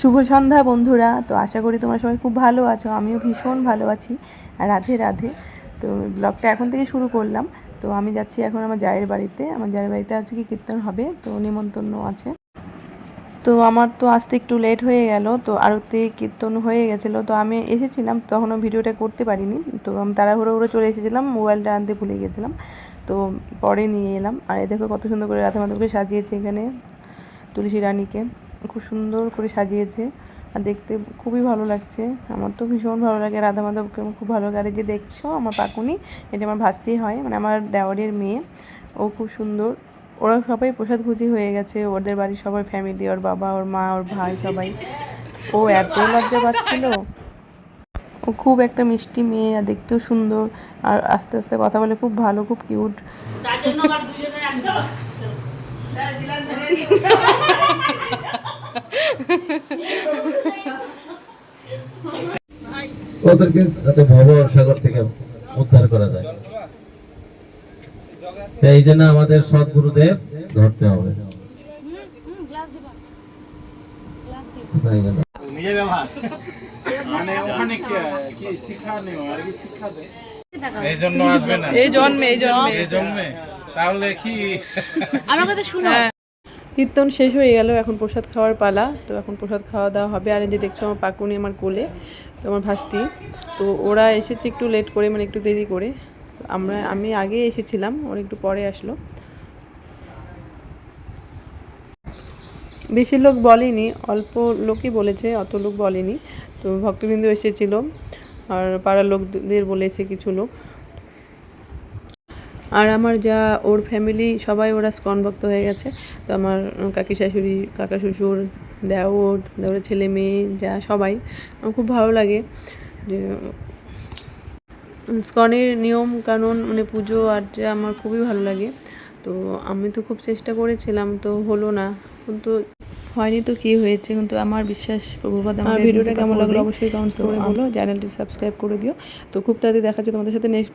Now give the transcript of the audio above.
শুভ সন্ধ্যা বন্ধুরা। তো আশা করি তোমরা সবাই খুব ভালো আছো, আমিও ভীষণ ভালো আছি। রাধে রাধে। তো ব্লগটা এখন থেকে শুরু করলাম। তো আমি যাচ্ছি এখন আমার জায়ের বাড়িতে। আমার জায়ের বাড়িতে আজকে কীর্তন হবে, তো নিমন্ত্রণ আছে। তো আমার তো আসতে একটু লেট হয়ে গেল, তো আরতি কীর্তন হয়ে গেছিল। তো আমি এসেছিলাম, তখনও ভিডিওটা করতে পারিনি। তো আমি তাড়াহুড়ো হুড়ো চলে এসেছিলাম, মোবাইলটা আনতে ভুলে গেছিলাম। তো পরে নিয়ে এলাম। আর এই দেখো কত সুন্দর করে রাধা মাধবকে সাজিয়েছে এখানে, তুলসী রানীকে। খুব সুন্দর করে সাজিয়েছে আর দেখতে খুবই ভালো লাগছে। আমার তো ভীষণ ভালো লাগে। রাধা মাধবকে খুব ভালো লাগে যে দেখছ আমার পাকুনি। এটা আমার ভাস্তি হয় মানে আমার দেওয়ারের মেয়ে। ও খুব সুন্দর। ওরা সবাই প্রসাদ ভুজি হয়ে গেছে। ওদের বাড়ির সবাই ফ্যামিলি ওর বাবা ওর মা ওর ভাই সবাই। ও এত লজ্জা পাচ্ছিল। ও খুব একটা মিষ্টি মেয়ে আর দেখতেও সুন্দর। আর আস্তে আস্তে কথা বলে খুব ভালো খুব কিউট ওদেরকে যাতে ভব সাগর থেকে উদ্ধার করা যায়। এই জন্য আমাদের সদ্গুরুদেব ধরতে হবে। কি কি কি এই জন্য আসবে না। এই জন্মে এই জন্মে। এই জন্মে? তাহলে কি? কীর্তন শেষ হয়ে গেল, এখন প্রসাদ খাওয়ার পালা। তো এখন প্রসাদ খাওয়া দাওয়া হবে। আর এই যে দেখছ আমার পাকুনি, আমার কোলে, তো আমার ভাস্তি। তো ওরা এসেছে একটু লেট করে মানে একটু দেরি করে। আমরা, আমি আগে এসেছিলাম, ওরা একটু পরে আসলো। বেশি লোক বলেনি, অল্প লোকই বলেছে, অত লোক বলেনি। তো ভক্তবৃন্দ এসেছিল, আর পাড়ার লোকদের বলেছে কিছু লোক। আর আমার যা ওর ফ্যামিলি সবাই ওরা স্কন ভক্ত হয়ে গেছে। তো আমার কাকি শাশুড়ি কাকা শ্বশুর দেওর দেওরের ছেলে মেয়ে যা সবাই আমার খুব ভালো লাগে। যে স্কনের নিয়ম কানুন মানে পুজো আর যা আমার খুবই ভালো লাগে। তো আমি তো খুব চেষ্টা করেছিলাম তো হলো না। কিন্তু হয়নি তো কি হয়েছে কিন্তু আমার বিশ্বাস প্রভুপাত আমার ভিডিওটা কেমন লাগল অবশ্যই কমেন্টস করে বলো। চ্যানেলটি সাবস্ক্রাইব করে দিও। তো খুব তাড়াতাড়ি দেখা যাচ্ছে তোমাদের সাথে নেক্সট